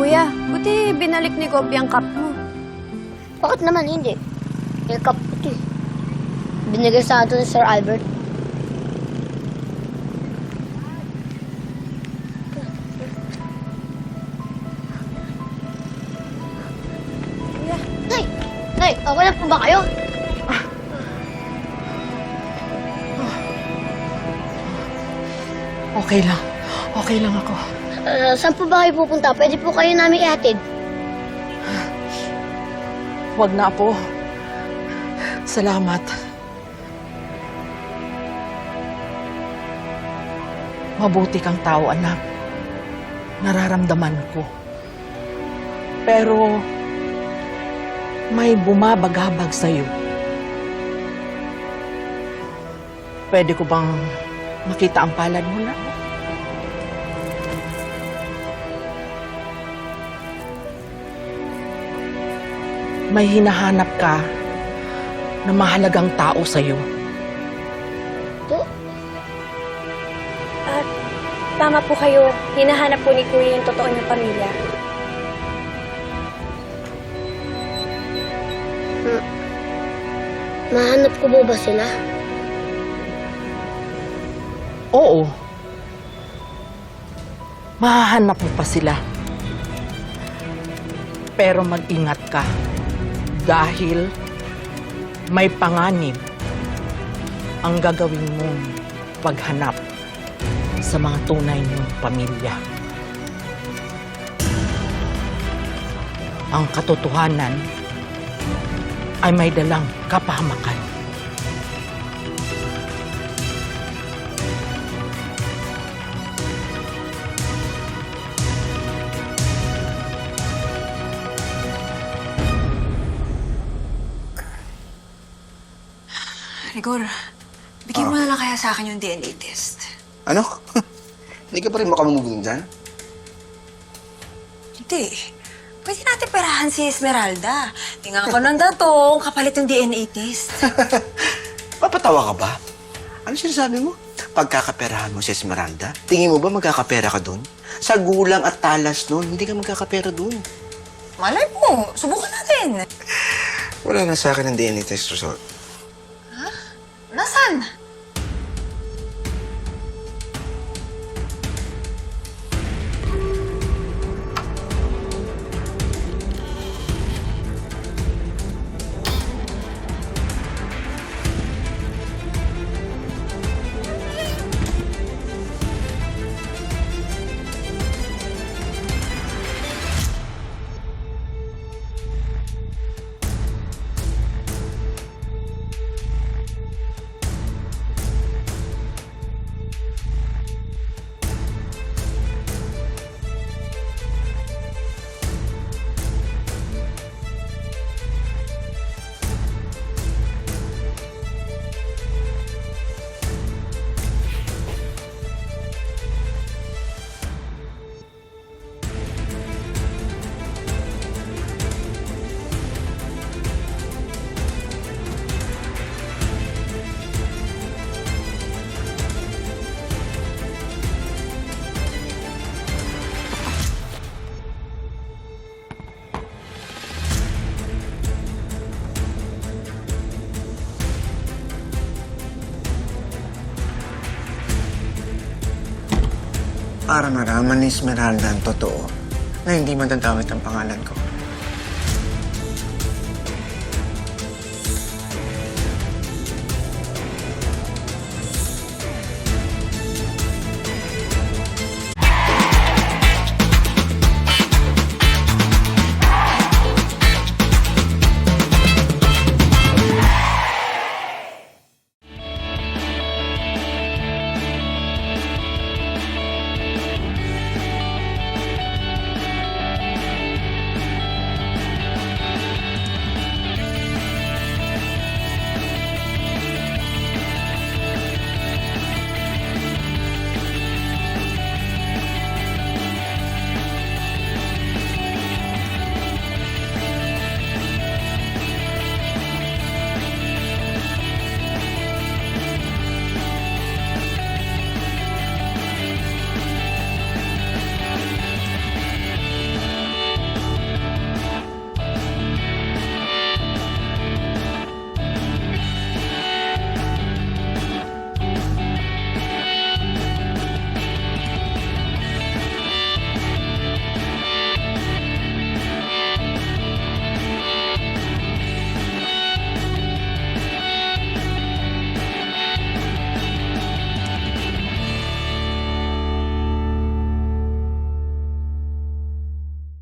Kuya, buti binalik ni Gopi ang cup mo. Bakit naman hindi? Ilkap ko to eh. Binigay sa atin ni Sir Albert. Kuya, Nay! Nay, okay lang po ba kayo? Okay lang. Okay lang ako. Uh, saan po ba kayo pupunta? Pwede po kayo namin ihatid. Huwag na po. Salamat. Mabuti kang tao, anak. Nararamdaman ko. Pero may bumabagabag sa'yo. Pwede ko bang makita ang palad mo na? May hinahanap ka na mahalagang tao sa'yo. To? at tama po kayo. Hinahanap po ni Kuya yung totoo niyang pamilya. Mahanap ko po ba sila? Oo. Mahahanap mo pa sila. Pero mag-ingat ka. Dahil may panganib ang gagawin mong paghanap sa mga tunay mong pamilya. Ang katotohanan ay may dalang kapahamakan. Rigor, bigyan mo na lang kaya sa akin yung DNA test. Ano? Hindi ka pa rin makamove dyan? Hindi. Pwede natin perahan si Esmeralda. Tingnan ko ng datong kapalit yung DNA test. Papatawa ka ba? Ano sinasabi mo? Pagkakaperahan mo si Esmeralda, tingin mo ba magkakapera ka dun? Sa gulang at talas nun, hindi ka magkakapera dun. Malay mo, subukan natin. Wala na sa akin ang DNA test result. Para maraman ni Esmeralda ang totoo na hindi matagamit ang pangalan ko.